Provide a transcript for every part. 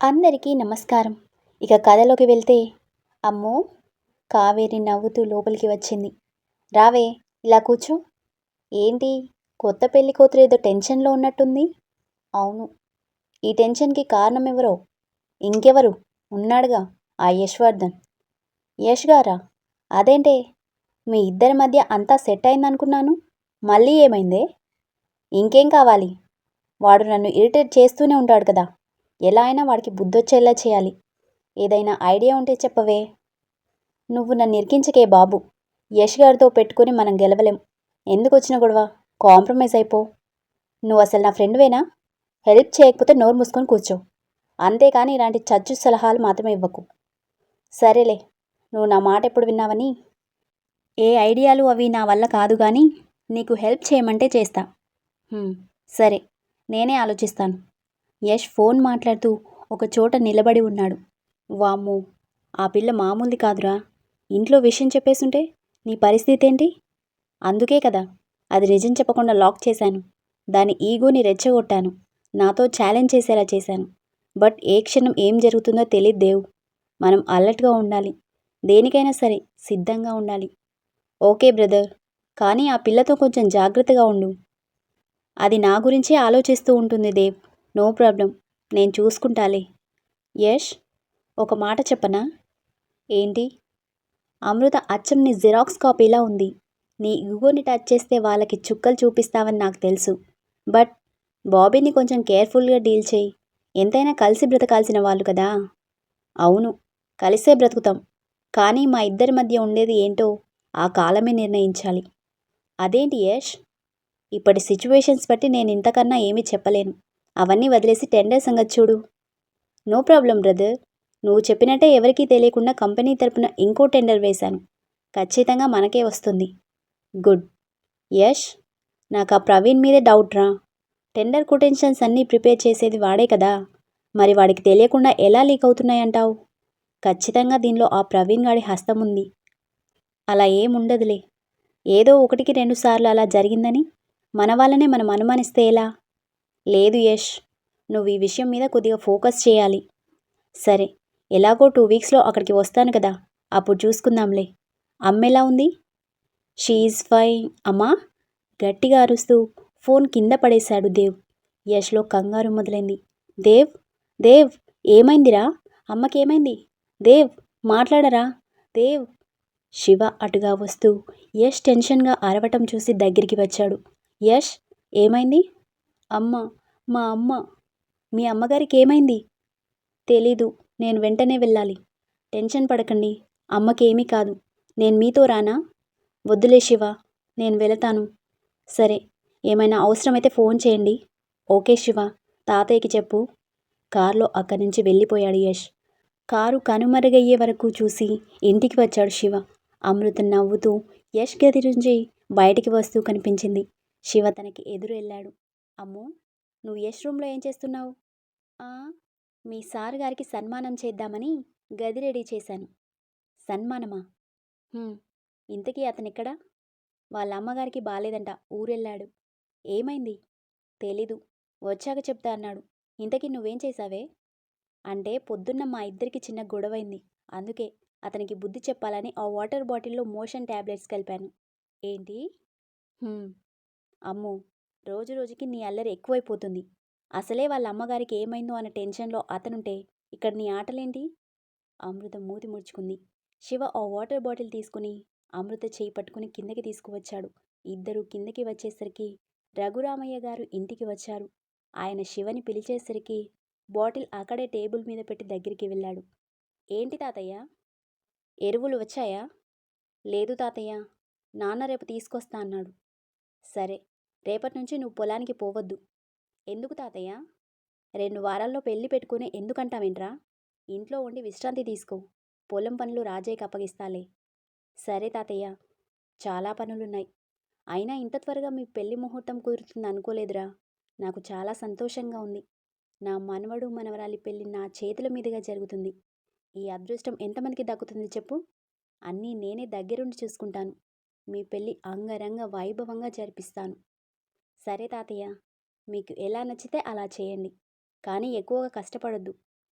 అందరికీ నమస్కారం. ఇక కథలోకి వెళ్తే అమ్మో! కావేరి నవ్వుతూ లోపలికి వచ్చింది. రావే ఇలా కూర్చో. ఏంటి? కొత్త పెళ్ళి కూతురు ఏదో టెన్షన్లో ఉన్నట్టుంది? అవును. ఈ టెన్షన్కి కారణం ఎవరో ఇంకెవరు? ఉన్నాడుగా ఆ యశ్వర్ధన్. యష్ గారా? అదేంటే? మీ ఇద్దరి మధ్య అంతా సెట్ అయిందనుకున్నాను. మళ్ళీ ఏమైందే? ఇంకేం కావాలి? వాడు నన్ను ఇరిటేట్ చేస్తూనే ఉంటాడు కదా. ఎలా అయినా వాడికి బుద్ధొచ్చేలా చేయాలి. ఏదైనా ఐడియా ఉంటే చెప్పవే. నువ్వు నన్ను ఇరికించకే బాబు. యష్ గారితో పెట్టుకుని మనం గెలవలేం. ఎందుకు వచ్చిన గొడవ? కాంప్రమైజ్ అయిపో. నువ్వు అసలు నా ఫ్రెండ్వేనా? హెల్ప్ చేయకపోతే నోరు మూసుకొని కూర్చో. అంతేకాని ఇలాంటి చచ్చు సలహాలు మాత్రమే ఇవ్వకు. సరేలే. నువ్వు నా మాట ఎప్పుడు విన్నావని? ఏ ఐడియాలు అవి నా వల్ల కాదు కానీ నీకు హెల్ప్ చేయమంటే చేస్తా. సరే. నేనే ఆలోచిస్తాను. యష్ ఫోన్ మాట్లాడుతూ ఒక చోట నిలబడి ఉన్నాడు. వామ్మో ఆ పిల్ల మామూలుది కాదురా. ఇంట్లో విషయం చెప్పేసుంటే నీ పరిస్థితి ఏంటి అందుకే కదా అది నిజం చెప్పకుండా లాక్ చేశాను. దాని ఈగోని రెచ్చగొట్టాను. నాతో ఛాలెంజ్ చేసేలా చేశాను. బట్ ఏ క్షణం ఏం జరుగుతుందో తెలియదు మనం అలర్ట్గా ఉండాలి. దేనికైనా సరే సిద్ధంగా ఉండాలి. ఓకే బ్రదర్ కానీ ఆ పిల్లతో కొంచెం జాగ్రత్తగా ఉండు. అది నా గురించే ఆలోచిస్తూ ఉంటుంది దేవ్. నో ప్రాబ్లం నేను చూసుకుంటాలే. యష్ ఒక మాట చెప్పనా? ఏంటి? అమృత అచ్చం నీ జిరాక్స్ కాపీలా ఉంది. నీ ఇగోని టచ్ చేస్తే వాళ్ళకి చుక్కలు చూపిస్తావని నాకు తెలుసు. బట్ బాబీని కొంచెం కేర్ఫుల్గా డీల్ చేయి. ఎంతైనా కలిసి బ్రతకాల్సిన వాళ్ళు కదా? అవును కలిసే బ్రతుకుతాం. కానీ మా ఇద్దరి మధ్య ఉండేది ఏంటో ఆ కాలమే నిర్ణయించాలి. అదేంటి యష్? ఇప్పటి సిచ్యువేషన్స్ బట్టి నేను ఇంతకన్నా ఏమీ చెప్పలేను. అవన్నీ వదిలేసి టెండర్ సంగతి చూడు. No problem brother. నువ్వు చెప్పినట్టే ఎవరికీ తెలియకుండా కంపెనీ తరపున ఇంకో టెండర్ వేశాను. ఖచ్చితంగా మనకే వస్తుంది. గుడ్. యష్ నాకు ఆ ప్రవీణ్ మీదే డౌట్ రా. టెండర్ కొటెన్షన్స్ అన్నీ ప్రిపేర్ చేసేది వాడే కదా. మరి వాడికి తెలియకుండా ఎలా లీక్ అవుతున్నాయంటావు ఖచ్చితంగా దీనిలో ఆ ప్రవీణ్ గాడి హస్తం ఉంది. అలా ఏముండదులే ఏదో ఒకటికి రెండు సార్లు అలా జరిగిందని మన వాళ్ళనే మనం అనుమానిస్తే ఎలా? లేదు యష్ నువ్వు ఈ విషయం మీద కొద్దిగా ఫోకస్ చేయాలి. సరే ఎలాగో టూ వీక్స్లో అక్కడికి వస్తాను కదా అప్పుడు చూసుకుందాంలే. అమ్మెలా ఉంది? She is fine. అమ్మా గట్టిగా అరుస్తూ ఫోన్ కింద పడేశాడు దేవ్. యష్లో కంగారు మొదలైంది. దేవ్ దేవ్ ఏమైందిరా? అమ్మకేమైంది? దేవ్ మాట్లాడరా? దేవ్ శివ అటుగా వస్తూ యష్ టెన్షన్గా అరవటం చూసి దగ్గరికి వచ్చాడు. యష్ ఏమైంది? అమ్మ మా అమ్మ. మీ అమ్మగారికి ఏమైంది తెలీదు. నేను వెంటనే వెళ్ళాలి. టెన్షన్ పడకండి. అమ్మకేమీ కాదు. నేను మీతో రానా? వద్దులే శివ. నేను వెళతాను. సరే. ఏమైనా అవసరమైతే ఫోన్ చేయండి. ఓకే శివ. తాతయ్యకి చెప్పు. కారులో అక్కడి నుంచి వెళ్ళిపోయాడు యష్. కారు కనుమరుగయ్యే వరకు చూసి ఇంటికి వచ్చాడు శివ. అమృత నవ్వుతూ యష్ గది నుంచి బయటికి వస్తూ కనిపించింది. శివ తనకి ఎదురు వెళ్ళాడు. అమ్మో! నువ్వు యష్ రూమ్లో ఏం చేస్తున్నావు? మీ సార్ గారికి సన్మానం చేద్దామని గది రెడీ చేశాను. సన్మానమా? ఇంతకీ అతనెక్కడా? వాళ్ళ అమ్మగారికి బాలేదంట ఊరెళ్ళాడు. ఏమైంది? తెలీదు. వచ్చాక చెప్తా అన్నాడు. ఇంతకీ నువ్వేం చేశావే? అంటే పొద్దున్న మా ఇద్దరికి చిన్న గొడవైంది. అందుకే అతనికి బుద్ధి చెప్పాలని ఆ వాటర్ బాటిల్లో మోషన్ ట్యాబ్లెట్స్ కలిపాను. ఏంటి? అమ్ము! రోజు రోజుకి నీ అల్లరి ఎక్కువైపోతుంది. అసలే వాళ్ళ అమ్మగారికి ఏమైందో అన్న టెన్షన్లో అతనుంటే ఇక్కడ నీ ఆటలేంటి? అమృత మూతి ముడుచుకుంది. శివ ఆ వాటర్ బాటిల్ తీసుకుని అమృత చేయి పట్టుకుని కిందకి తీసుకువచ్చాడు. ఇద్దరు కిందకి వచ్చేసరికి రఘురామయ్య గారు ఇంటికి వచ్చారు. ఆయన శివని పిలిచేసరికి బాటిల్ అక్కడే టేబుల్ మీద పెట్టి దగ్గరికి వెళ్ళాడు. ఏంటి తాతయ్య? ఎరువులు వచ్చాయా? లేదు తాతయ్య. నాన్న రేపు తీసుకొస్తా అన్నాడు. సరే. రేపటి నుంచి నువ్వు పొలానికి పోవద్దు. ఎందుకు తాతయ్య? రెండు వారాల్లో పెళ్ళి పెట్టుకుని ఎందుకంటావేంట్రా? ఇంట్లో ఉండి విశ్రాంతి తీసుకో. పొలం పనులు రాజయ్యకి అప్పగిస్తాలే. సరే తాతయ్య చాలా పనులున్నాయి. అయినా ఇంత త్వరగా మీ పెళ్ళి ముహూర్తం కుదురుతుంది అనుకోలేదురా. నాకు చాలా సంతోషంగా ఉంది. నా మనవడు మనవరాలి పెళ్ళి నా చేతుల మీదుగా జరుగుతుంది. ఈ అదృష్టం ఎంతమందికి దక్కుతుంది చెప్పు? అన్నీ నేనే దగ్గరుండి చూసుకుంటాను. మీ పెళ్ళి అంగరంగ వైభవంగా జరిపిస్తాను. సరే తాతయ్య మీకు ఎలా నచ్చితే అలా చేయండి. కానీ ఎక్కువగా కష్టపడొద్దు.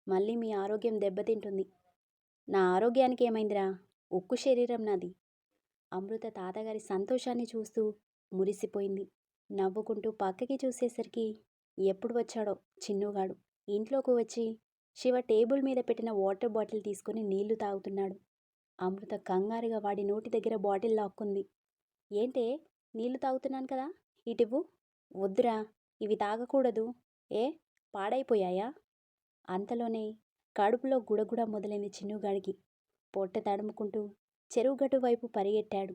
మళ్ళీ మీ ఆరోగ్యం దెబ్బతింటుంది. నా ఆరోగ్యానికి ఏమైందిరా? ఉక్కు శరీరం నాది. అమృత తాతగారి సంతోషాన్ని చూస్తూ మురిసిపోయింది. నవ్వుకుంటూ పక్కకి చూసేసరికి ఎప్పుడు వచ్చాడో చిన్నుగాడు. ఇంట్లోకి వచ్చి శివ టేబుల్ మీద పెట్టిన వాటర్ బాటిల్ తీసుకుని నీళ్ళు తాగుతున్నాడు. అమృత కంగారుగా వాడి నోటి దగ్గర బాటిల్ లాక్కుంది. ఏంటే? నీళ్ళు తాగుతున్నాను కదా? ఇటివు వద్దురా ఇవి తాగకూడదు. ఏ పాడైపోయాయా? అంతలోనే కడుపులో గుడగుడ మొదలైంది చిన్నుగాడికి. పొట్ట తడుముకుంటూ చెరువుగట్టు వైపు పరిగెట్టాడు.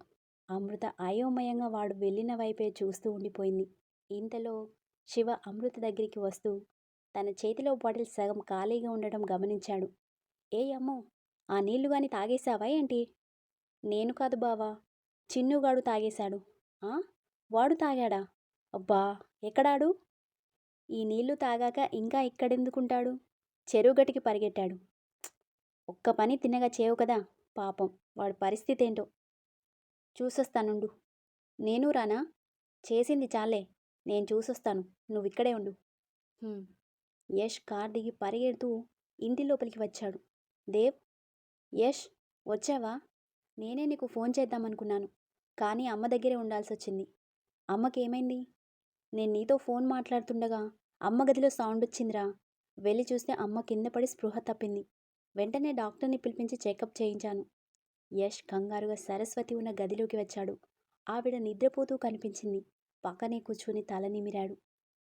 అమృత అయోమయంగా వాడు వెళ్ళిన వైపే చూస్తూ ఉండిపోయింది. ఇంతలో శివ అమృత దగ్గరికి వస్తూ తన చేతిలో బాటిల్ సగం ఖాళీగా ఉండడం గమనించాడు. ఏ అమ్మో ఆ నీళ్ళు గాని తాగేశావా ఏంటి? నేను కాదు బావా చిన్నుగాడు తాగేశాడు. ఆ? వాడు తాగాడా? అబ్బా! ఎక్కడాడు? ఈ నీళ్ళు తాగాక ఇంకా ఇక్కడెందుకుంటాడు చెరువుగటికి పరిగెట్టాడు. ఒక్క పని తినగా చేయవు కదా? పాపం. వాడి పరిస్థితి ఏంటో చూసొస్తానుండు. నేను రానా? చేసింది చాలే. నేను చూసొస్తాను. నువ్వు ఇక్కడే ఉండు యష్ కార్ దిగి పరిగెడుతూ ఇంటి లోపలికి వచ్చాడు. దేవ్? యష్ వచ్చావా? నేనే నీకు ఫోన్ చేద్దామనుకున్నాను. కానీ అమ్మ దగ్గరే ఉండాల్సి వచ్చింది అమ్మకేమైంది? నేను నీతో ఫోన్ మాట్లాడుతుండగా అమ్మ గదిలో సౌండ్ వచ్చిందిరా వెళ్ళి చూస్తే అమ్మ కింద పడి స్పృహ తప్పింది. వెంటనే డాక్టర్ని పిలిపించి చెకప్ చేయించాను. యష్ కంగారుగా సరస్వతి ఉన్న గదిలోకి వచ్చాడు. ఆవిడ నిద్రపోతూ కనిపించింది. పక్కనే కూర్చుని తల నిమిరాడు.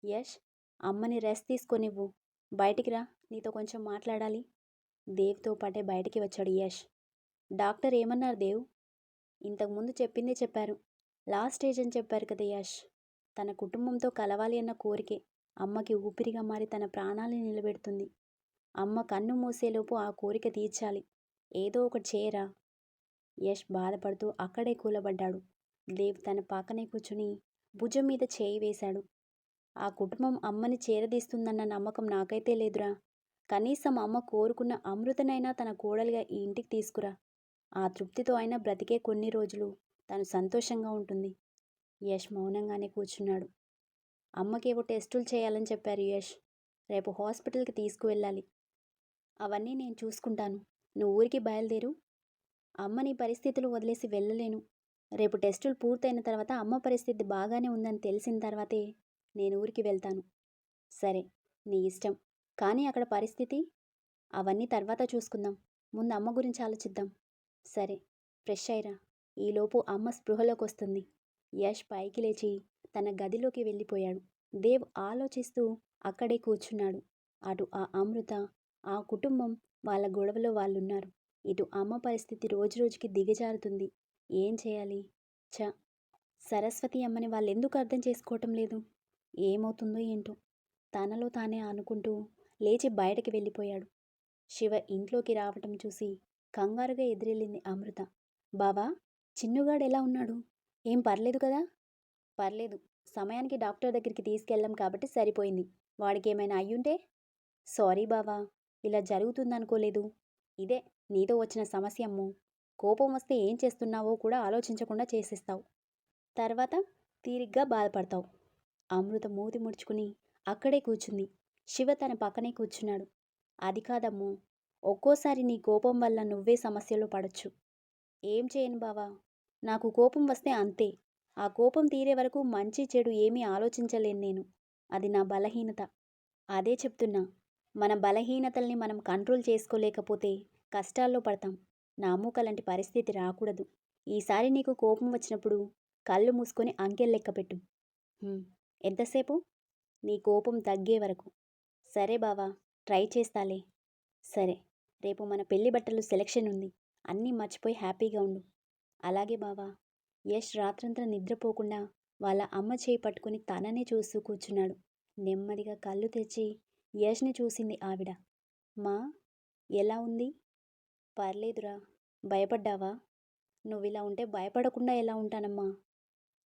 యష్ అమ్మని రెస్ట్ తీసుకొనివ్వు. బయటికి రా నీతో కొంచెం మాట్లాడాలి. దేవ్తో పాటే బయటికి వచ్చాడు యష్. డాక్టర్ ఏమన్నారు దేవ్? ఇంతకుముందు చెప్పిందే చెప్పారు. లాస్ట్ స్టేజ్ అని చెప్పారు కదా యష్. తన కుటుంబంతో కలవాలి అన్న కోరికే అమ్మకి ఊపిరిగా మారి తన ప్రాణాలని నిలబెడుతుంది. అమ్మ కన్ను మూసేలోపు ఆ కోరిక తీర్చాలి. ఏదో ఒకటి చేయరా? యష్ బాధపడుతూ అక్కడే కూలబడ్డాడు. దేవ్ తన పక్కనే కూర్చుని భుజం మీద చేయి వేశాడు. ఆ కుటుంబం అమ్మని చేరదీస్తుందన్న నమ్మకం నాకైతే లేదురా. కనీసం అమ్మ కోరుకున్న అమృతనైనా తన కోడలిగా ఈ ఇంటికి తీసుకురా. ఆ తృప్తితో అయినా బ్రతికే కొన్ని రోజులు. తను సంతోషంగా ఉంటుంది. యష్ మౌనంగానే కూర్చున్నాడు. అమ్మకేవో టెస్టులు చేయాలని చెప్పారు యష్. రేపు హాస్పిటల్కి తీసుకువెళ్ళాలి. అవన్నీ నేను చూసుకుంటాను. నువ్వు ఊరికి బయలుదేరు. అమ్మ నీ పరిస్థితులు వదిలేసి వెళ్ళలేను. రేపు టెస్టులు పూర్తయిన తర్వాత అమ్మ పరిస్థితి బాగానే ఉందని తెలిసిన తర్వాతే నేను ఊరికి వెళ్తాను. సరే నీ ఇష్టం. కానీ అక్కడ పరిస్థితి? అవన్నీ తర్వాత చూసుకుందాం. ముందు అమ్మ గురించి ఆలోచిద్దాం. సరే ఫ్రెష్ అయిరా ఈలోపు అమ్మ స్పృహలోకి వస్తుంది యష్ పైకి లేచి తన గదిలోకి వెళ్ళిపోయాడు. దేవ్ ఆలోచిస్తూ అక్కడే కూర్చున్నాడు. అటు ఆ అమృత ఆ కుటుంబం వాళ్ళ గొడవలో వాళ్ళున్నారు. ఇటు అమ్మ పరిస్థితి రోజురోజుకి దిగజారుతుంది. ఏం చేయాలి? చ సరస్వతి అమ్మని వాళ్ళు ఎందుకు అర్థం చేసుకోవటం లేదు? ఏమవుతుందో ఏంటో? తనలో తానే అనుకుంటూ లేచి బయటకి వెళ్ళిపోయాడు. శివ ఇంట్లోకి రావటం చూసి కంగారుగా ఎదురెళ్ళింది అమృత. బావా! చిన్నుగాడు ఎలా ఉన్నాడు? ఏం పర్లేదు కదా? పర్లేదు. సమయానికి డాక్టర్ దగ్గరికి తీసుకెళ్ళాం కాబట్టి సరిపోయింది. వాడికి ఏమైనా అయ్యుంటే? సారీ బావా. ఇలా జరుగుతుందనుకోలేదు. ఇదే నీతో వచ్చిన సమస్య అమ్ము. కోపం వస్తే ఏం చేస్తున్నావో కూడా ఆలోచించకుండా చేసేస్తావు. తర్వాత తీరిగ్గా బాధపడతావు. అమృత మూతి ముడుచుకుని అక్కడే కూర్చుంది. శివ తన పక్కనే కూర్చున్నాడు. అది కాదమ్ము. ఒక్కోసారి నీ కోపం వల్ల నువ్వే సమస్యలో పడచ్చు. ఏం చేయను బావా. నాకు కోపం వస్తే అంతే. ఆ కోపం తీరే వరకు మంచి చెడు ఏమీ ఆలోచించలేను నేను. అది నా బలహీనత. అదే చెప్తున్నా. మన బలహీనతల్ని మనం కంట్రోల్ చేసుకోలేకపోతే కష్టాల్లో పడతాం. నా పరిస్థితి రాకూడదు. ఈసారి నీకు కోపం వచ్చినప్పుడు కళ్ళు మూసుకొని అంకెలు లెక్కపెట్టు ఎంతసేపు? నీ కోపం తగ్గే వరకు. సరే బావా ట్రై చేస్తాలే. సరే. రేపు మన పెళ్ళి బట్టలు సెలెక్షన్ ఉంది. అన్నీ మర్చిపోయి హ్యాపీగా ఉండు. అలాగే బావా. యష్ రాత్రంతా నిద్రపోకుండా వాళ్ళ అమ్మ చేయి పట్టుకుని తననే చూస్తూ కూర్చున్నాడు. నెమ్మదిగా కళ్ళు తెచ్చి యష్ని చూసింది ఆవిడ. మా ఎలా ఉంది? పర్లేదురా. భయపడ్డావా? నువ్వు ఇలా ఉంటే భయపడకుండా ఎలా ఉంటానమ్మా?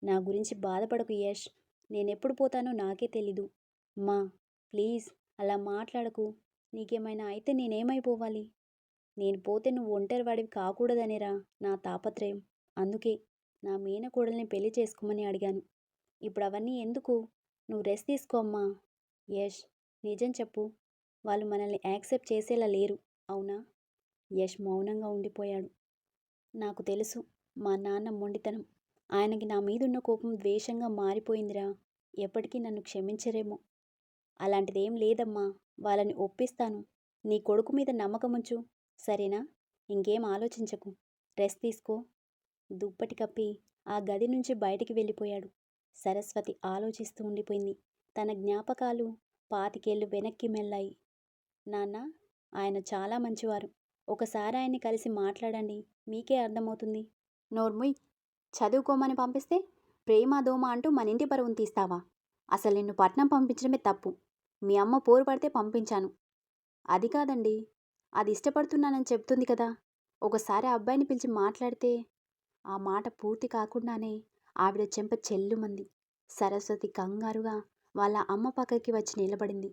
నా గురించి బాధపడకు యష్. నేనెప్పుడు పోతానో నాకే తెలీదు. మా ప్లీజ్ అలా మాట్లాడకు. నీకేమైనా అయితే నేనేమైపోవాలి? నేను పోతే నువ్వు ఒంటరి వాడివి కాకూడదనేరా నా తాపత్రయం. అందుకే నా మేనకోడల్ని పెళ్ళి చేసుకోమని అడిగాను. ఇప్పుడు అవన్నీ ఎందుకు? నువ్వు రెస్ట్ తీసుకో అమ్మా. యష్ నిజం చెప్పు. వాళ్ళు మనల్ని యాక్సెప్ట్ చేసేలా లేరు. అవునా? యష్ మౌనంగా ఉండిపోయాడు. నాకు తెలుసు మా నాన్న మొండితనం. ఆయనకి నా మీదున్న కోపం ద్వేషంగా మారిపోయిందిరా. ఎప్పటికీ నన్ను క్షమించరేమో. అలాంటిదేం లేదమ్మా. వాళ్ళని ఒప్పిస్తాను. నీ కొడుకు మీద నమ్మకముంచు. సరేనా? ఇంకేం ఆలోచించకు. రెస్ట్ తీసుకో. దుప్పటి కప్పి ఆ గది నుంచి బయటికి వెళ్ళిపోయాడు. సరస్వతి ఆలోచిస్తూ ఉండిపోయింది. తన జ్ఞాపకాలు పాతికేళ్ళు వెనక్కి మెల్లాయి. నాన్న ఆయన చాలా మంచివారు. ఒకసారి ఆయన్ని కలిసి మాట్లాడండి. మీకే అర్థమవుతుంది. నోర్ముయ్ చదువుకోమని పంపిస్తే ప్రేమ దోమ అంటూ మన ఇంటి పరువును తీస్తావా? అసలు నిన్ను పట్నం పంపించడమే తప్పు. మీ అమ్మ పోరు పడితే పంపించాను. అది కాదండి. అది ఇష్టపడుతున్నానని చెప్తుంది కదా. ఒకసారి ఆ అబ్బాయిని పిలిచి మాట్లాడితే ఆ మాట పూర్తి కాకుండానే ఆవిడ చెంప చెల్లుమంది. సరస్వతి కంగారుగా వాళ్ళ అమ్మ పక్కకి వచ్చి నిలబడింది.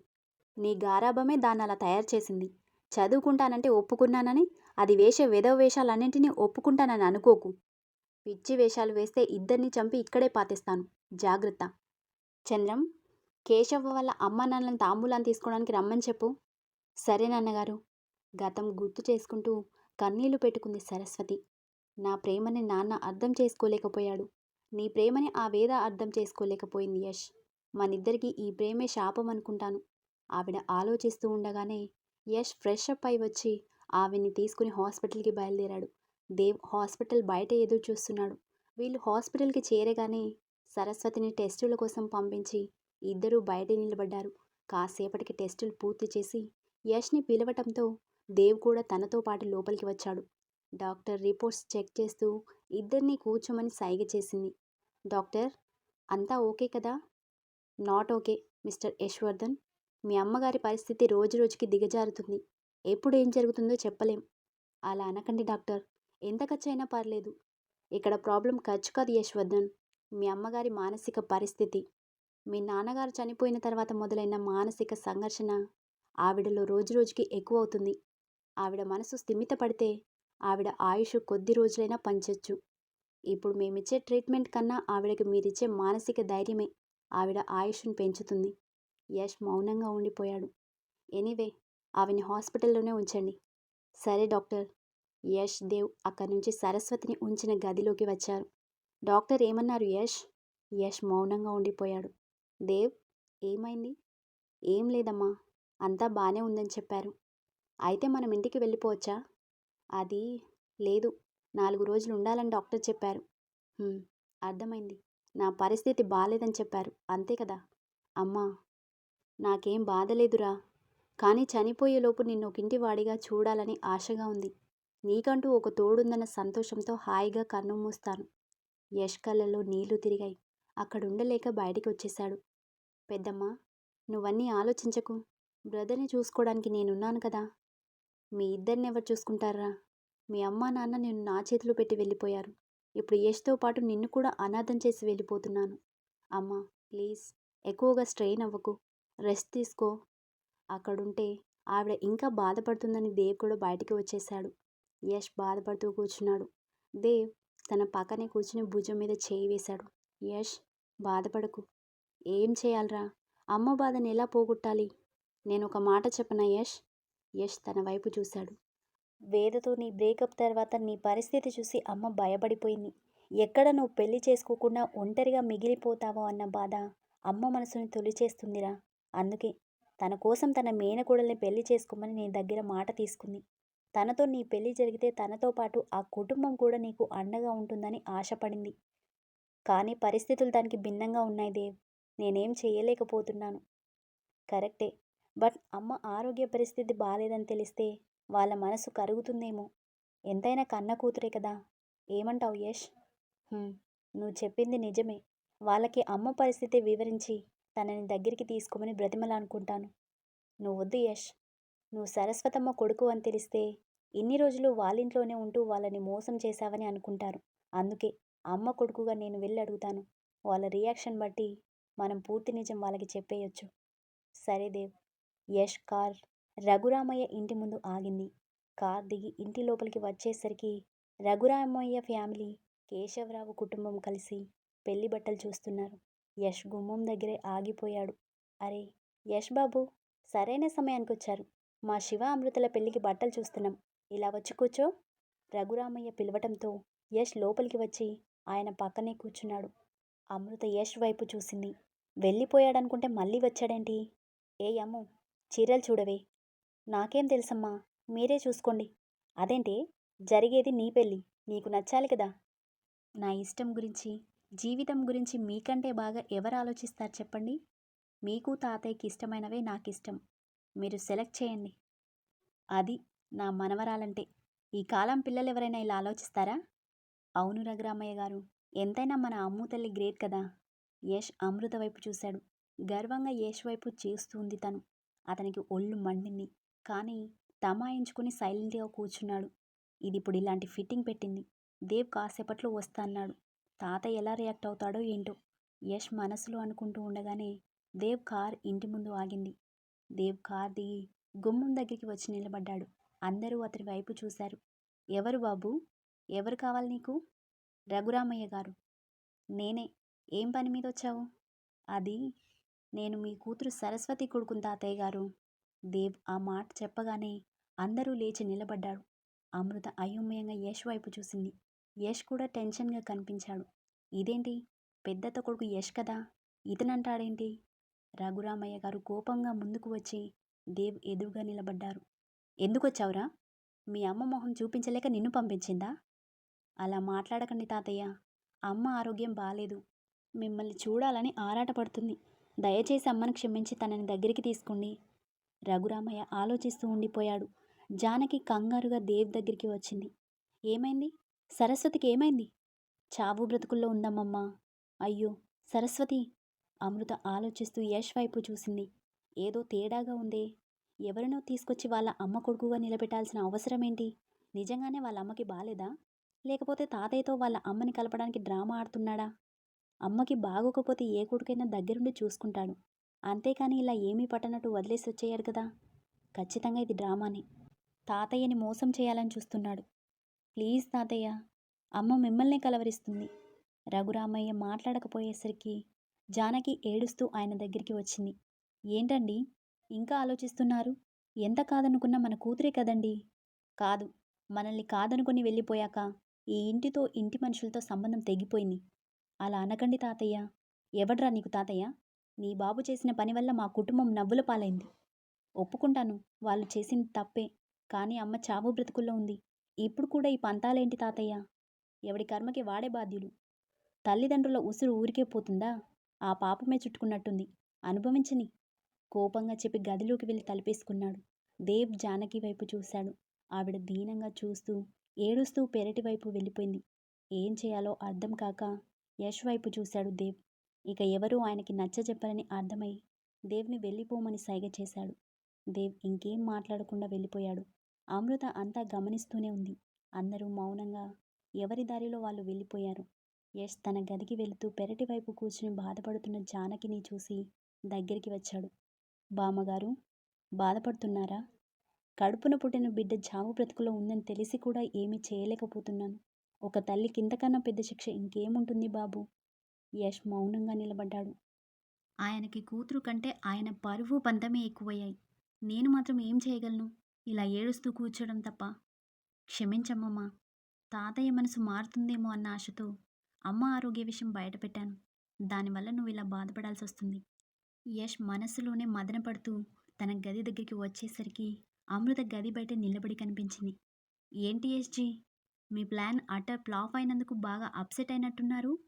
నీ గారాభమే దాన్ని అలా తయారు చేసింది. చదువుకుంటానంటే ఒప్పుకున్నానని అది వేసే వెధవ వేషాలన్నింటినీ ఒప్పుకుంటానని అనుకోకు. పిచ్చి వేషాలు వేస్తే ఇద్దరిని చంపి ఇక్కడే పాతేస్తాను. జాగ్రత్త. చంద్రం కేశవ వాళ్ళ అమ్మ నాన్నలను తాంబూలాన్ని తీసుకోవడానికి రమ్మని చెప్పు. సరే నాన్నగారు. గతం గుర్తు చేసుకుంటూ కన్నీళ్ళు పెట్టుకుంది సరస్వతి. నా ప్రేమని నాన్న అర్థం చేసుకోలేకపోయాడు. నీ ప్రేమని ఆ వేద అర్థం చేసుకోలేకపోయింది యష్. మనిద్దరికీ ఈ ప్రేమే శాపం అనుకుంటాను. ఆవిడ ఆలోచిస్తూ ఉండగానే యష్ ఫ్రెష్ అప్ అయి వచ్చి ఆవిడ్ని తీసుకుని హాస్పిటల్కి బయలుదేరాడు. దేవ్ హాస్పిటల్ బయట ఎదురు చూస్తున్నాడు. వీళ్ళు హాస్పిటల్కి చేరగానే సరస్వతిని టెస్టుల కోసం పంపించి ఇద్దరూ బయట నిలబడ్డారు. కాసేపటికి టెస్టులు పూర్తి చేసి యష్ని పిలవటంతో దేవ్ కూడా తనతో పాటు లోపలికి వచ్చాడు. డాక్టర్ రిపోర్ట్స్ చెక్ చేస్తూ ఇద్దరిని కూర్చోమని సైగ చేసింది. డాక్టర్ అంతా ఓకే కదా? Not okay mister Yashvardhan. మీ అమ్మగారి పరిస్థితి రోజు రోజుకి దిగజారుతుంది. ఎప్పుడు ఏం జరుగుతుందో చెప్పలేం. అలా అనకండి డాక్టర్. ఎంత ఖర్చు అయినా పర్లేదు. ఇక్కడ ప్రాబ్లం ఖర్చు కాదు యశ్వర్ధన్. మీ అమ్మగారి మానసిక పరిస్థితి. మీ నాన్నగారు చనిపోయిన తర్వాత మొదలైన మానసిక సంఘర్షణ ఆవిడలో రోజు రోజుకి ఎక్కువ అవుతుంది. ఆవిడ మనసు స్థిమిత పడితే ఆవిడ ఆయుష్ కొద్ది రోజులైనా పంచొచ్చు ఇప్పుడు మేమిచ్చే ట్రీట్మెంట్ కన్నా ఆవిడకి మీరిచ్చే మానసిక ధైర్యమే ఆవిడ ఆయుష్ను పెంచుతుంది. యష్ మౌనంగా ఉండిపోయాడు. ఎనీవే ఆవిని హాస్పిటల్లోనే ఉంచండి. సరే డాక్టర్. యష్ దేవ్ అక్కడి నుంచి సరస్వతిని ఉంచిన గదిలోకి వచ్చారు. డాక్టర్ ఏమన్నారు యష్? యష్ మౌనంగా ఉండిపోయాడు. దేవ్ ఏమైంది? ఏం లేదమ్మా. అంతా బాగానే ఉందని చెప్పారు. అయితే మనం ఇంటికి వెళ్ళిపోవచ్చా? అది లేదు. నాలుగు రోజులు ఉండాలని డాక్టర్ చెప్పారు. అర్థమైంది. నా పరిస్థితి బాగాలేదని చెప్పారు. అంతే కదా? అమ్మా నాకేం బాధ లేదురా. కానీ చనిపోయేలోపు నిన్ను ఒక ఇంటి వాడిగా చూడాలని ఆశగా ఉంది. నీకంటూ ఒక తోడుందన్న సంతోషంతో హాయిగా కన్ను మూస్తాను. యష్ కళ్ళలో నీళ్ళు తిరిగాయి. అక్కడుండలేక బయటికి వచ్చేశాడు. పెద్దమ్మ నువ్వన్నీ ఆలోచించకు. బ్రదర్ని చూసుకోవడానికి నేనున్నాను కదా? మీ ఇద్దరిని ఎవరు చూసుకుంటారా? మీ అమ్మ నాన్న నేను నా చేతిలో పెట్టి వెళ్ళిపోయారు. ఇప్పుడు యష్తో పాటు నిన్ను కూడా అనాథం చేసి వెళ్ళిపోతున్నాను. అమ్మా ప్లీజ్ ఎక్కువగా స్ట్రెయిన్ అవ్వకు. రెస్ట్ తీసుకో. అక్కడుంటే ఆవిడ ఇంకా బాధపడుతుందని దేవ్ కూడా బయటికి వచ్చేశాడు. యష్ బాధపడుతూ కూర్చున్నాడు. దేవ్ తన పక్కనే కూర్చుని భుజం మీద చేయి వేశాడు. యష్ బాధపడకు. ఏం చేయాలరా? అమ్మ బాధని ఎలా పోగొట్టాలి? నేను ఒక మాట చెప్పనా యష్? యష్ తన వైపు చూశాడు. వేదతో నీ బ్రేకప్ తర్వాత నీ పరిస్థితి చూసి అమ్మ భయపడిపోయింది. ఎక్కడ నువ్వు పెళ్ళి చేసుకోకుండా ఒంటరిగా మిగిలిపోతావో అన్న బాధ అమ్మ మనసుని తొలిచేస్తుందిరా. అందుకే తన కోసం తన మేనకోడల్ని పెళ్ళి చేసుకోమని నీ దగ్గర మాట తీసుకుంది. తనతో నీ పెళ్ళి జరిగితే తనతో పాటు ఆ కుటుంబం కూడా నీకు అండగా ఉంటుందని ఆశపడింది. కానీ పరిస్థితులు దానికి భిన్నంగా ఉన్నాయి దేవ్. నేనేం చేయలేకపోతున్నాను. కరెక్టే. బట్ అమ్మ ఆరోగ్య పరిస్థితి బాగాలేదని తెలిస్తే వాళ్ళ మనసు కరుగుతుందేమో. ఎంతైనా కన్న కూతురే కదా. ఏమంటావు యష్? నువ్వు చెప్పింది నిజమే. వాళ్ళకి అమ్మ పరిస్థితి వివరించి తనని దగ్గరికి తీసుకోమని బ్రతిమలానుకుంటాను నువ్వు వద్దు యష్. నువ్వు సరస్వతమ్మ కొడుకు అని తెలిస్తే ఇన్ని రోజులు వాళ్ళింట్లోనే ఉంటూ వాళ్ళని మోసం చేశావని అనుకుంటారు. అందుకే అమ్మ కొడుకుగా నేను వెళ్ళి అడుగుతాను. వాళ్ళ రియాక్షన్ బట్టి మనం పూర్తి నిజం వాళ్ళకి చెప్పేయొచ్చు. సరే దేవ్. యష్ కార్ రఘురామయ్య ఇంటి ముందు ఆగింది. కార్ దిగి ఇంటి లోపలికి వచ్చేసరికి రఘురామయ్య ఫ్యామిలీ కేశవరావు కుటుంబం కలిసి పెళ్ళి బట్టలు చూస్తున్నారు. యష్ గుమ్మం దగ్గరే ఆగిపోయాడు. అరే యష్ బాబు సరైన సమయానికి వచ్చారు. మా శివ అమృతల పెళ్ళికి బట్టలు చూస్తున్నాం. ఇలా వచ్చి కూర్చో. రఘురామయ్య పిలవటంతో యష్ లోపలికి వచ్చి ఆయన పక్కనే కూర్చున్నాడు. అమృత యష్ వైపు చూసింది. వెళ్ళిపోయాడనుకుంటే మళ్ళీ వచ్చాడేంటి? ఏ అమ్ము చీరలు చూడవే. నాకేం తెలుసమ్మా మీరే చూసుకోండి. అదేంటి జరిగేది నీ పెళ్ళి నీకు నచ్చాలి కదా. నా ఇష్టం గురించి జీవితం గురించి మీకంటే బాగా ఎవరు ఆలోచిస్తారు చెప్పండి? మీకు తాతయ్యకి ఇష్టమైనవే నాకు ఇష్టం మీరు సెలెక్ట్ చేయండి. అది నా మనవరాలంటే. ఈ కాలం పిల్లలు ఎవరైనా ఇలా ఆలోచిస్తారా? అవును రఘురామయ్య గారు. ఎంతైనా మన అమ్ము తల్లి గ్రేట్ కదా. యష్ అమృత వైపు చూశాడు. గర్వంగా యష్ వైపు చూస్తుంది తను. అతనికి ఒళ్ళు మండింది. కానీ తమాయించుకుని సైలెంట్గా కూర్చున్నాడు. ఇది ఇప్పుడు ఇలాంటి ఫిట్టింగ్ పెట్టింది. దేవ్ కాసేపట్లో వస్తా అన్నాడు తాతయ్య ఎలా రియాక్ట్ అవుతాడో ఏంటో. యష్ మనసులో అనుకుంటూ ఉండగానే దేవ్ కార్ ఇంటి ముందు ఆగింది. దేవ్ కార్ దిగి గుమ్మం దగ్గరికి వచ్చి నిలబడ్డాడు. అందరూ అతని వైపు చూశారు. ఎవరు బాబు? ఎవరు కావాలి నీకు? రఘురామయ్య గారు. నేనే. ఏం పని మీద వచ్చావు? అది నేను మీ కూతురు సరస్వతి కొడుకుని తాతయ్య గారు. దేవ్ ఆ మాట చెప్పగానే అందరూ లేచి నిలబడ్డాడు అమృత అయోమయంగా యష్ వైపు చూసింది. యష్ కూడా టెన్షన్గా కనిపించాడు. ఇదేంటి? పెద్దత కొడుకు యష్ కదా? ఇతనంటాడేంటి? రఘురామయ్య గారు కోపంగా ముందుకు వచ్చి దేవ్ ఎదురుగా నిలబడ్డారు. ఎందుకొచ్చావురా? మీ అమ్మ మొహం చూపించలేక నిన్ను పంపించిందా? అలా మాట్లాడకండి తాతయ్య. అమ్మ ఆరోగ్యం బాలేదు. మిమ్మల్ని చూడాలని ఆరాటపడుతుంది. దయచేసి అమ్మను క్షమించి తనని దగ్గరికి తీసుకోండి. రఘురామయ్య ఆలోచిస్తూ ఉండిపోయాడు. జానకి కంగారుగా దేవ్ దగ్గరికి వచ్చింది. ఏమైంది? సరస్వతికి ఏమైంది? చావు బ్రతుకుల్లో ఉందమ్మమ్మా. అయ్యో! సరస్వతి! అమృత ఆలోచిస్తూ యష్ వైపు చూసింది. ఏదో తేడాగా ఉందే. ఎవరినో తీసుకొచ్చి వాళ్ళ అమ్మ కొడుకుగా నిలబెట్టాల్సిన అవసరం ఏంటి నిజంగానే వాళ్ళ అమ్మకి బాలేదా? లేకపోతే తాతయ్యతో వాళ్ళ అమ్మని కలపడానికి డ్రామా ఆడుతున్నాడా? అమ్మకి బాగోకపోతే ఏ కొడుకైనా దగ్గరుండి చూసుకుంటాడు. అంతేకాని ఇలా ఏమీ పట్టనట్టు వదిలేసి వచ్చేయాడు కదా. ఖచ్చితంగా ఇది డ్రామానే. తాతయ్యని మోసం చేయాలని చూస్తున్నాడు. ప్లీజ్ తాతయ్య అమ్మ మిమ్మల్నే కలవరిస్తుంది. రఘురామయ్య మాట్లాడకపోయేసరికి జానకి ఏడుస్తూ ఆయన దగ్గరికి వచ్చింది. ఏంటండి ఇంకా ఆలోచిస్తున్నారు? ఎంత కాదనుకున్నా మన కూతురే కదండి. కాదు మనల్ని కాదనుకుని వెళ్ళిపోయాక ఈ ఇంటితో ఇంటి మనుషులతో సంబంధం తెగిపోయింది. అలా అనకండి తాతయ్య. ఎవడ్రా నీకు తాతయ్య? నీ బాబు చేసిన పని వల్ల మా కుటుంబం నవ్వుల పాలైంది. ఒప్పుకుంటాను వాళ్ళు చేసింది తప్పే. కానీ అమ్మ చావు బ్రతుకుల్లో ఉంది. ఇప్పుడు కూడా ఈ పంతాలేంటి తాతయ్య? ఎవడి కర్మకి వాడే బాధ్యులు? తల్లిదండ్రుల ఉసురు ఊరికే పోతుందా? ఆ పాపమే చుట్టుకున్నట్టుంది. అనుభవించని. కోపంగా చెప్పి గదిలోకి వెళ్ళి తలిపేసుకున్నాడు. దేవ్ జానకి వైపు చూశాడు. ఆవిడ దీనంగా చూస్తూ ఏడుస్తూ పెరటి వైపు వెళ్ళిపోయింది. ఏం చేయాలో అర్థం కాక యష్ వైపు చూశాడు దేవ్. ఇక ఎవరూ ఆయనకి నచ్చజెప్పరని అర్థమై దేవ్ని వెళ్ళిపోమని సైగ చేశాడు. దేవ్ ఇంకేం మాట్లాడకుండా వెళ్ళిపోయాడు. అమృత అంతా గమనిస్తూనే ఉంది. అందరూ మౌనంగా ఎవరి దారిలో వాళ్ళు వెళ్ళిపోయారు? యష్ తన గదికి వెళుతూ పెరటి వైపు కూర్చుని బాధపడుతున్న జానకిని చూసి దగ్గరికి వచ్చాడు. బామ్మగారు బాధపడుతున్నారా? కడుపున పుట్టిన బిడ్డ జావు బ్రతుకులో ఉందని తెలిసి కూడా ఏమీ చేయలేకపోతున్నాను. ఒక తల్లి కిందకన్నా పెద్ద శిక్ష ఇంకేముంటుంది బాబు? యష్ మౌనంగా నిలబడ్డాడు. ఆయనకి కూతురు కంటే ఆయన పరువు పంతమే ఎక్కువయ్యాయి. నేను మాత్రం ఏం చేయగలను? ఇలా ఏడుస్తూ కూర్చోడం తప్ప. క్షమించమ్మమ్మా. తాతయ్య మనసు మారుతుందేమో అన్న ఆశతో అమ్మ ఆరోగ్య విషయం బయటపెట్టాను. దానివల్ల నువ్వు ఇలా బాధపడాల్సి వస్తుంది. యష్ మనస్సులోనే మదన పడుతూ తన గది దగ్గరికి వచ్చేసరికి అమృత గది బయట నిలబడి కనిపించింది. ఏంటి యష్జీ మీ ప్లాన్ అటర్ ఫ్లాప్ అయినందుకు బాగా అప్సెట్ అయినట్టున్నారు?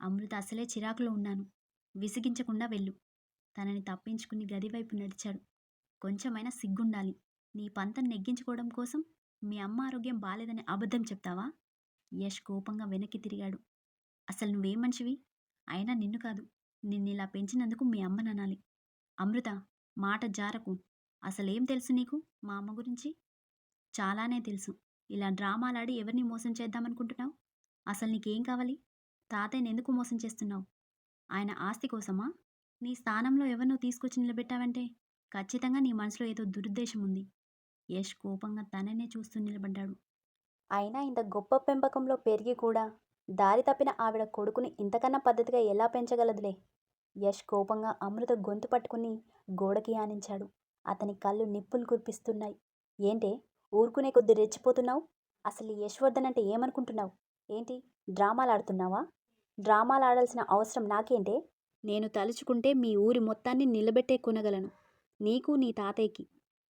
అమృత అసలే చిరాకులో ఉన్నాను. విసిగించకుండా వెళ్ళు. తనని తప్పించుకుని గది వైపు నడిచాడు. కొంచెమైనా సిగ్గుండాలి. నీ పంతం నెగ్గించుకోవడం కోసం మీ అమ్మ ఆరోగ్యం బాలేదని అబద్ధం చెప్తావా? యష్ కోపంగా వెనక్కి తిరిగాడు. అసలు నువ్వేం మనిషివి? అయినా నిన్ను కాదు. నిన్నిలా పెంచినందుకు మీ అమ్మననాలి అమృత మాట జారకు. అసలేం తెలుసు నీకు మా అమ్మ గురించి? చాలానే తెలుసు. ఇలా డ్రామాలాడి ఎవరిని మోసం చేద్దామనుకుంటున్నావు? అసలు నీకేం కావాలి? తాతయ్యని ఎందుకు మోసం చేస్తున్నావు? ఆయన ఆస్తి కోసమా? నీ స్థానంలో ఎవరినో తీసుకొచ్చి నిలబెట్టావంటే ఖచ్చితంగా నీ మనసులో ఏదో దురుద్దేశం ఉంది. యష్ కోపంగా తననే చూస్తూ నిలబడ్డాడు. అయినా ఇంత గొప్ప పెంపకంలో పెరిగి కూడా దారి తప్పిన ఆవిడ కొడుకుని ఇంతకన్నా పద్ధతిగా ఎలా పెంచగలదులే? యష్ కోపంగా అమృత గొంతు పట్టుకుని గోడకి ఆనించాడు అతని కళ్ళు నిప్పులు కురిపిస్తున్నాయి. ఏంటే? ఊరుకునే కొద్ది రెచ్చిపోతున్నావు? అసలు యశ్వర్ధన్ అంటే ఏమనుకుంటున్నావు? ఏంటి? డ్రామాలు ఆడుతున్నావా డ్రామాలు ఆడాల్సిన అవసరం నాకేంటే నేను తలుచుకుంటే మీ ఊరి మొత్తాన్ని నిలబెట్టే కొనగలను. నీకు నీ తాతయ్యకి.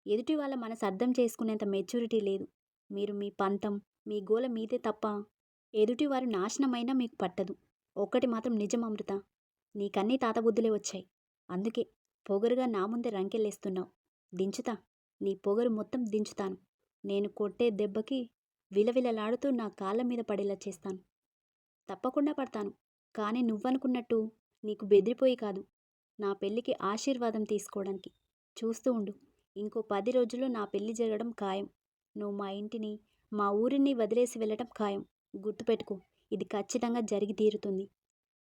ఎదుటి వాళ్ళ మనసు అర్థం చేసుకునేంత మెచ్యూరిటీ లేదు. మీరు మీ పంతం మీ గోల మీదే తప్ప ఎదుటివారు నాశనమైనా మీకు పట్టదు. ఒక్కటి మాత్రం నిజం అమృత. నీకన్నీ తాత బుద్ధులే వచ్చాయి. అందుకే పొగరుగా నా ముందే రంకెళ్ళేస్తున్నావు. దించుతా. నీ పొగరు మొత్తం దించుతాను. నేను కొట్టే దెబ్బకి విలవిలలాడుతూ నా కాళ్ళ మీద పడేలా చేస్తాను. తప్పకుండా పడతాను కానీ నువ్వనుకున్నట్టు నీకు బెదిరిపోయి కాదు. నా పెళ్ళికి ఆశీర్వాదం తీసుకోవడానికి. చూస్తూ ఉండు ఇంకో పది రోజుల్లో నా పెళ్ళి జరగడం ఖాయం. నువ్వు మా ఇంటిని మా ఊరిని వదిలేసి వెళ్ళటం ఖాయం. గుర్తుపెట్టుకో ఇది ఖచ్చితంగా జరిగి తీరుతుంది.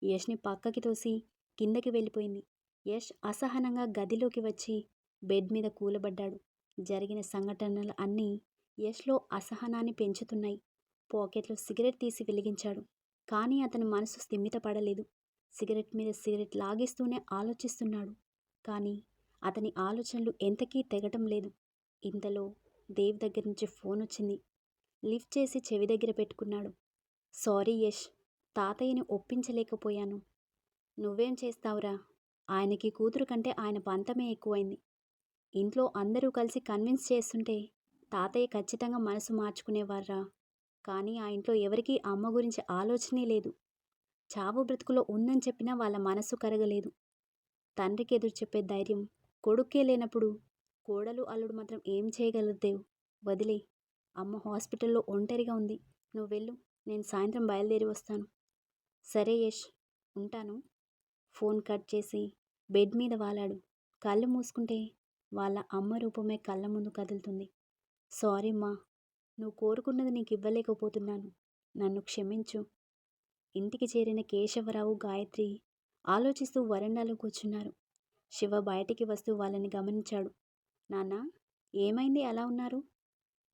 యష్ని పక్కకి తోసి కిందకి వెళ్ళిపోయింది. యష్ అసహనంగా గదిలోకి వచ్చి బెడ్ మీద కూలబడ్డాడు. జరిగిన సంఘటనలు అన్నీ యష్లో అసహనాన్ని పెంచుతున్నాయి. పాకెట్లో సిగరెట్ తీసి వెలిగించాడు. కానీ అతని మనసు స్థిమితపడలేదు సిగరెట్ మీద సిగరెట్ లాగేస్తూనే ఆలోచిస్తున్నాడు. కానీ అతని ఆలోచనలు ఎంతకీ తెగటం లేదు. ఇంతలో దేవ్ దగ్గర నుంచి ఫోన్ వచ్చింది. లిఫ్ట్ చేసి చెవి దగ్గర పెట్టుకున్నాడు. సారీ యష్ తాతయ్యని ఒప్పించలేకపోయాను. నువ్వేం చేస్తావురా? ఆయనకి కూతురు కంటే ఆయన పంతమే ఎక్కువైంది. ఇంట్లో అందరూ కలిసి కన్విన్స్ చేస్తుంటే తాతయ్య ఖచ్చితంగా మనసు మార్చుకునేవారా కానీ ఆ ఇంట్లో ఎవరికీ అమ్మ గురించి ఆలోచనే లేదు. చావు బ్రతుకులో ఉందని చెప్పినా వాళ్ళ మనసు కరగలేదు. తండ్రికి ఎదురు చెప్పే ధైర్యం కొడుక్కే లేనప్పుడు కోడలు అల్లుడు మాత్రం ఏం చేయగలరు వదిలే. అమ్మ హాస్పిటల్లో ఒంటరిగా ఉంది. నువ్వు వెళ్ళు. నేను సాయంత్రం బయలుదేరి వస్తాను. సరే యష్. ఉంటాను. ఫోన్ కట్ చేసి బెడ్ మీద వాలాడు. కళ్ళు మూసుకుంటే వాళ్ళ అమ్మ రూపమే కళ్ళ ముందు కదులుతుంది. సారీ మా నువ్వు కోరుకున్నది నీకు ఇవ్వలేకపోతున్నాను నన్ను క్షమించు. ఇంటికి చేరిన కేశవరావు గాయత్రి ఆలోచిస్తూ వరండాలో కూర్చున్నారు. శివ బయటికి వస్తూ వాళ్ళని గమనించాడు. నాన్న ఏమైంది? అలా ఉన్నారు?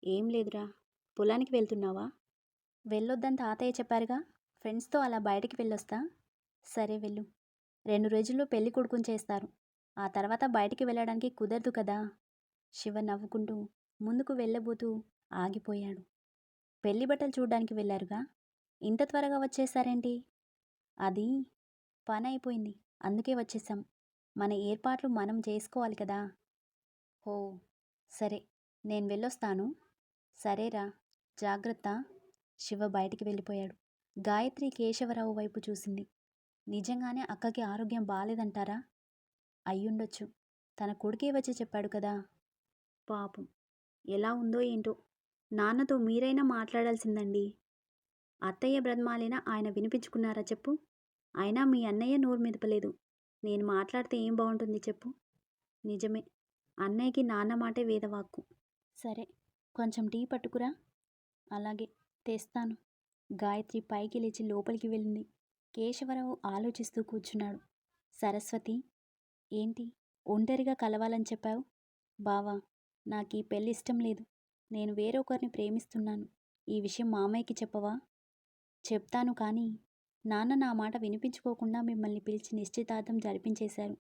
ఏం లేదురా. పొలానికి వెళ్తున్నావా? వెళ్ళొద్దని తాతయ్య చెప్పారుగా. ఫ్రెండ్స్తో అలా బయటికి వెళ్ళొస్తా? సరే వెళ్ళు. రెండు రోజుల్లో పెళ్ళి కొడుకుని చేస్తారు. ఆ తర్వాత బయటికి వెళ్ళడానికి కుదరదు కదా. శివ నవ్వుకుంటూ ముందుకు వెళ్ళబోతూ ఆగిపోయాడు. పెళ్ళి బట్టలు చూడ్డానికి వెళ్ళారుగా? ఇంత త్వరగా వచ్చేసారేంటి అది పని అయిపోయింది అందుకే వచ్చేసాం మన ఏర్పాట్లు మనం చేసుకోవాలి కదా? ఓ సరే నేను వెళ్ళొస్తాను. సరేరా జాగ్రత్త. శివ బయటికి వెళ్ళిపోయాడు. గాయత్రి కేశవరావు వైపు చూసింది. నిజంగానే అక్కకి ఆరోగ్యం బాలేదంటారా? అయ్యుండొచ్చు. తన కొడుకే వచ్చి చెప్పాడు కదా? పాపం. ఎలా ఉందో ఏంటో. నాన్నతో మీరైనా మాట్లాడాల్సిందండి. అత్తయ్య బ్రహ్మాలైనా ఆయన వినిపించుకున్నారా చెప్పు. అయినా మీ అన్నయ్య నోరు మెదపలేదు. నేను మాట్లాడితే ఏం బాగుంటుంది చెప్పు. నిజమే. అన్నయ్యకి నాన్న మాటే వేదవాక్కు. సరే కొంచెం టీ పట్టుకురా. అలాగే తెస్తాను. గాయత్రి పైకి లేచి లోపలికి వెళ్ళింది. కేశవరావు ఆలోచిస్తూ కూర్చున్నాడు. సరస్వతి ఏంటి? ఒంటరిగా కలవాలని చెప్పావు? బావా నాకు ఈ పెళ్ళి ఇష్టం లేదు. నేను వేరొకరిని ప్రేమిస్తున్నాను. ఈ విషయం మామయ్యకి చెప్పవా? చెప్తాను కానీ నాన్న నా మాట వినిపించుకోకుండా మిమ్మల్ని పిలిచి నిశ్చితార్థం జరిపించేశారు.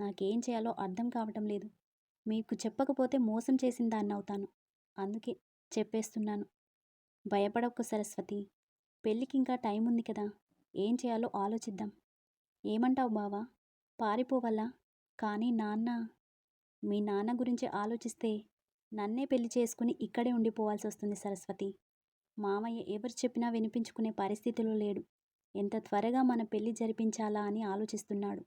నాకేం చేయాలో అర్థం కావటం లేదు. మీకు చెప్పకపోతే మోసం చేసిన దాన్ని అవుతాను. అందుకే చెప్పేస్తున్నాను. భయపడకు సరస్వతి. పెళ్ళికి ఇంకా టైం ఉంది కదా. ఏం చేయాలో ఆలోచిద్దాం. ఏమంటావు బావా? పారిపోవాలా కానీ నాన్న మీ నాన్న గురించి ఆలోచిస్తే నన్నే పెళ్ళి చేసుకుని ఇక్కడే ఉండిపోవాల్సి వస్తుంది సరస్వతి. మామయ్య ఎవరు చెప్పినా వినిపించుకునే పరిస్థితిలో లేడు. ఎంత త్వరగా మన పెళ్ళి జరిపించాలా అని ఆలోచిస్తున్నాడు.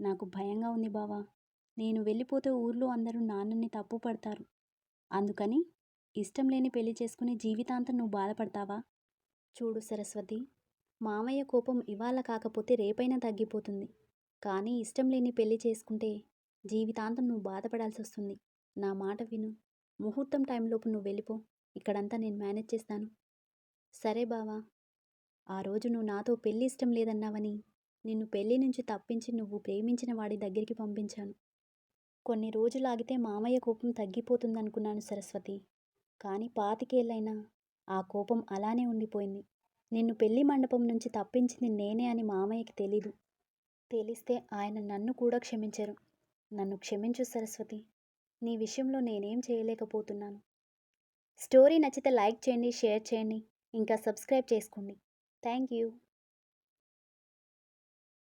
నాకు భయంగా ఉంది బావా. నేను వెళ్ళిపోతే ఊర్లో అందరూ నాన్నని తప్పు పడతారు. అందుకని ఇష్టం లేని పెళ్ళి చేసుకుని జీవితాంతం నువ్వు బాధపడతావా? చూడు సరస్వతి మామయ్య కోపం ఇవాళ కాకపోతే రేపైనా తగ్గిపోతుంది. కానీ ఇష్టం లేని పెళ్ళి చేసుకుంటే జీవితాంతం నువ్వు బాధపడాల్సి వస్తుంది నా మాట విను. ముహూర్తం టైంలోపు నువ్వు వెళ్ళిపో. ఇక్కడంతా నేను మేనేజ్ చేస్తాను. సరే బావా. ఆ రోజు నువ్వు నాతో పెళ్ళి ఇష్టం లేదన్నావని నిన్ను పెళ్ళి నుంచి తప్పించి నువ్వు ప్రేమించిన వాడి దగ్గరికి పంపించాను. కొన్ని రోజులు ఆగితే మామయ్య కోపం తగ్గిపోతుందనుకున్నాను సరస్వతి. కానీ పాతికేళ్ళైనా ఆ కోపం అలానే ఉండిపోయింది. నిన్ను పెళ్ళి మండపం నుంచి తప్పించింది నేనే అని మామయ్యకి తెలీదు. తెలిస్తే ఆయన నన్ను కూడా క్షమించరు. నన్ను క్షమించు సరస్వతి. నీ విషయంలో నేనేం చేయలేకపోతున్నాను. స్టోరీ నచ్చితే లైక్ చేయండి షేర్ చేయండి. ఇంకా సబ్స్క్రైబ్ చేసుకోండి. Thank you.